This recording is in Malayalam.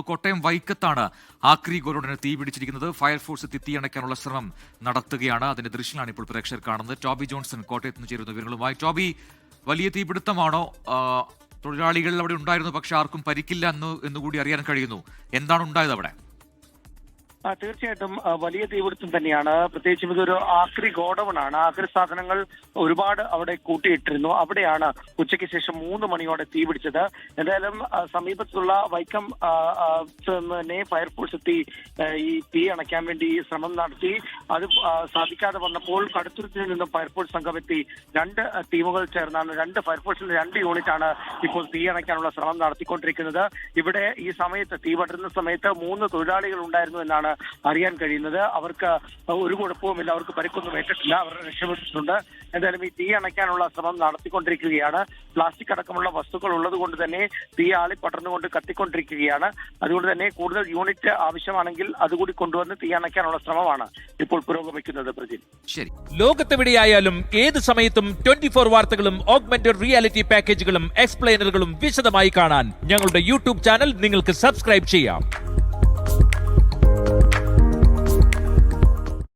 കോട്ടയം വൈക്കത്താണ് ആക്രി ഗോലോഡിന് തീ പിടിച്ചിരിക്കുന്നത്. ഫയർഫോഴ്സ് എത്തി തീയണയ്ക്കാനുള്ള ശ്രമം നടത്തുകയാണ്. അതിന്റെ ദൃശ്യമാണ് ഇപ്പോൾ പ്രേക്ഷകർ കാണുന്നത്. ടോബി ജോൺസൺ കോട്ടയത്ത് നിന്ന് ചേരുന്ന വിവരങ്ങളുമായി. ടോബി വലിയ തീപിടുത്തമാണോ? തൊഴിലാളികൾ അവിടെ ഉണ്ടായിരുന്നു പക്ഷെ ആർക്കും പരിക്കില്ല എന്ന് എന്നുകൂടി അറിയാൻ കഴിയുന്നു. എന്താണ് ഉണ്ടായത് അവിടെ? തീർച്ചയായിട്ടും വലിയ തീപിടുത്തം തന്നെയാണ്. പ്രത്യേകിച്ചും ഇതൊരു ആക്രി ഗോഡൌൺ ആണ് ആക്രി സാധനങ്ങൾ ഒരുപാട് അവിടെ കൂട്ടിയിട്ടിരുന്നു. അവിടെയാണ് ഉച്ചയ്ക്ക് ശേഷം മൂന്ന് മണിയോടെ തീപിടിച്ചത് എന്തായാലും സമീപത്തുള്ള വൈക്കം തന്നെ ഫയർഫോഴ്സ് എത്തി ഈ തീ അണയ്ക്കാൻ വേണ്ടി ശ്രമം നടത്തി. അത് സാധിക്കാതെ വന്നപ്പോൾ കടുത്തുരുത്തിൽ നിന്നും ഫയർഫോഴ്സ് സംഘം എത്തി. രണ്ട് ടീമുകൾ ചേർന്നാണ് രണ്ട് ഫയർഫോഴ്സിന്റെ രണ്ട് യൂണിറ്റ് ആണ് ഇപ്പോൾ തീ അണയ്ക്കാനുള്ള ശ്രമം നടത്തിക്കൊണ്ടിരിക്കുന്നത്. ഇവിടെ ഈ സമയത്ത് തീ പടരുന്ന സമയത്ത് മൂന്ന് തൊഴിലാളികൾ ഉണ്ടായിരുന്നു എന്നാണ് അറിയാൻ കഴിയുന്നത്. അവർക്ക് ഒരു കുഴപ്പവുമില്ല. അവർക്ക് പരിക്കൊന്നും ഏറ്റിട്ടില്ല. അവർ രക്ഷപ്പെട്ടിട്ടുണ്ട്. എന്തായാലും ഈ തീ അണയ്ക്കാനുള്ള ശ്രമം നടത്തിക്കൊണ്ടിരിക്കുകയാണ്. പ്ലാസ്റ്റിക് അടക്കമുള്ള വസ്തുക്കൾ ഉള്ളത് കൊണ്ട് തന്നെ തീ ആളി പടർന്നുകൊണ്ട് കത്തിക്കൊണ്ടിരിക്കുകയാണ്. അതുകൊണ്ട് തന്നെ കൂടുതൽ യൂണിറ്റ് ആവശ്യമാണെങ്കിൽ അതുകൂടി കൊണ്ടുവന്ന് തീ അണയ്ക്കാനുള്ള ശ്രമമാണ് ഇപ്പോൾ പുരോഗമിക്കുന്നത് പ്രതി. ശരി. ലോകത്തെവിടെയായാലും ഏത് സമയത്തും ട്വന്റി ഫോർ വാർത്തകളും ഓഗ്മെന്റഡ് റിയാലിറ്റി പാക്കേജുകളും എക്സ്പ്ലെയിനറുകളും വിശദമായി കാണാൻ ഞങ്ങളുടെ യൂട്യൂബ് ചാനൽ നിങ്ങൾക്ക് സബ്സ്ക്രൈബ് ചെയ്യാം.